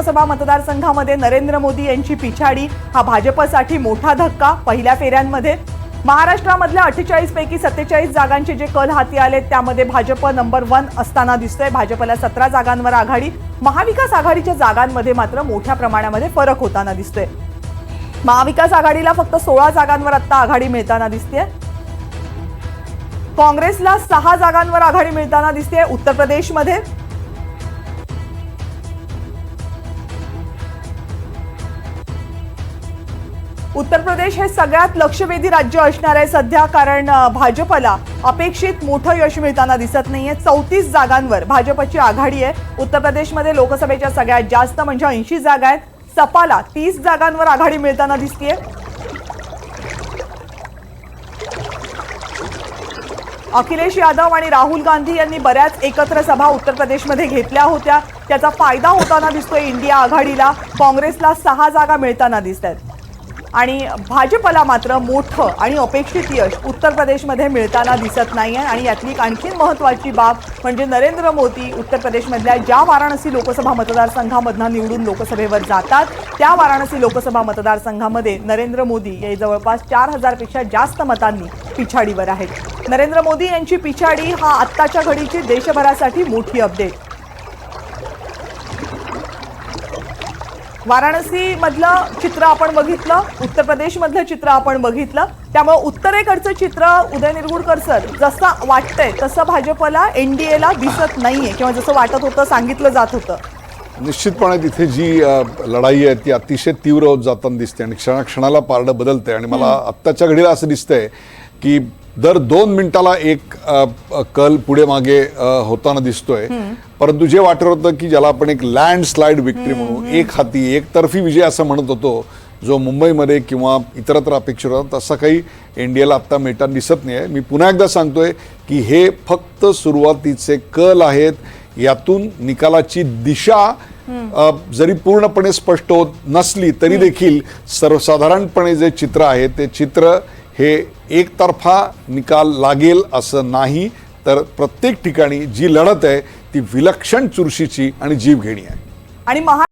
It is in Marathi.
लोकसभा मतदारसंघामध्ये नरेंद्र मोदी यांची पिछाडी हा भाजपसाठी मोठा धक्का पहिल्या फेऱ्यांमध्ये. महाराष्ट्रामधल्या अठ्ठेचाळीस पैकी सत्तेचाळीस जागांचे जे कल हाती आले त्यामध्ये भाजप नंबर वन असताना दिसतोय. भाजपला सतरा जागांवर आघाडी. महाविकास आघाडीच्या जागांमध्ये मात्र मोठ्या प्रमाणामध्ये फरक होताना दिसतोय. महाविकास आघाडीला फक्त सोळा जागांवर आता आघाडी मिळताना दिसते काँग्रेसला सहा जागांवर आघाडी मिळताना दिसते उत्तर प्रदेशमध्ये. उत्तर प्रदेश हे सगळ्यात लक्षवेधी राज्य असणार आहे सध्या कारण भाजपला अपेक्षित मोठं यश मिळताना दिसत नाहीये. चौतीस जागांवर भाजपची आघाडी आहे. उत्तर प्रदेशमध्ये लोकसभेच्या सगळ्यात जास्त म्हणजे ऐंशी जागा आहेत. सपाला तीस जागांवर आघाडी मिळताना दिसतीये. अखिलेश यादव आणि राहुल गांधी यांनी बऱ्याच एकत्र सभा उत्तर प्रदेशमध्ये घेतल्या होत्या. त्याचा फायदा होताना दिसतोय इंडिया आघाडीला. काँग्रेसला सहा जागा मिळताना दिसत आहेत. आणि भाजपला मात्र मोठं आणि अपेक्षित यश उत्तर प्रदेशमध्ये मिळताना दिसत नाही आहे आणि यातली एक आणखीन महत्त्वाची बाब म्हणजे नरेंद्र मोदी उत्तर प्रदेशमधल्या ज्या वाराणसी लोकसभा मतदारसंघामधनं निवडून लोकसभेवर जातात त्या वाराणसी लोकसभा मतदारसंघामध्ये नरेंद्र मोदी हे जवळपास चार हजारपेक्षा जास्त मतांनी पिछाडीवर आहेत. नरेंद्र मोदी यांची पिछाडी हा आत्ताच्या घडीची देशभरासाठी मोठी अपडेट. वाराणसी मधलं चित्र आपण बघितलं उत्तर प्रदेश मधलं चित्र आपण बघितलं. त्यामुळे उत्तरेकडचं चित्र उदय निरगुडकर सर जसं वाटतंय तसं भाजपला एनडीएला दिसत नाहीये किंवा जसं वाटत होतं सांगितलं जात होतं. निश्चितपणे तिथे जी लढाई आहे ती अतिशय तीव्र होत जाताना दिसते आणि क्षणाक्षणाला पारडं बदलते आणि मला आत्ताच्या घडीला असं दिसतंय की दर दोन मिनिटाला एक कल पुढे मागे होताना दिसतोय. परंतु जे वाटत होतं की ज्याला आपण एक लँड स्लाइड विक्ट्री म्हणू एक हाती एकतर्फी विजय असं म्हणत होतो जो मुंबईमध्ये किंवा इतरत्र अपेक्षित होता तसा काही इंडियाला आत्ता मिळताना दिसत नाही आहे मी पुन्हा एकदा सांगतोय की हे फक्त सुरुवातीचे कल आहेत. यातून निकालाची दिशा जरी पूर्णपणे स्पष्ट होत नसली तरी देखील सर्वसाधारणपणे जे चित्र आहे ते चित्र हे एकतर्फा निकाल लागेल असं नाही तर प्रत्येक ठिकाणी जी लढत आहे ती विलक्षण चुरशीची आणि जीवघेणी आहे. आणि महा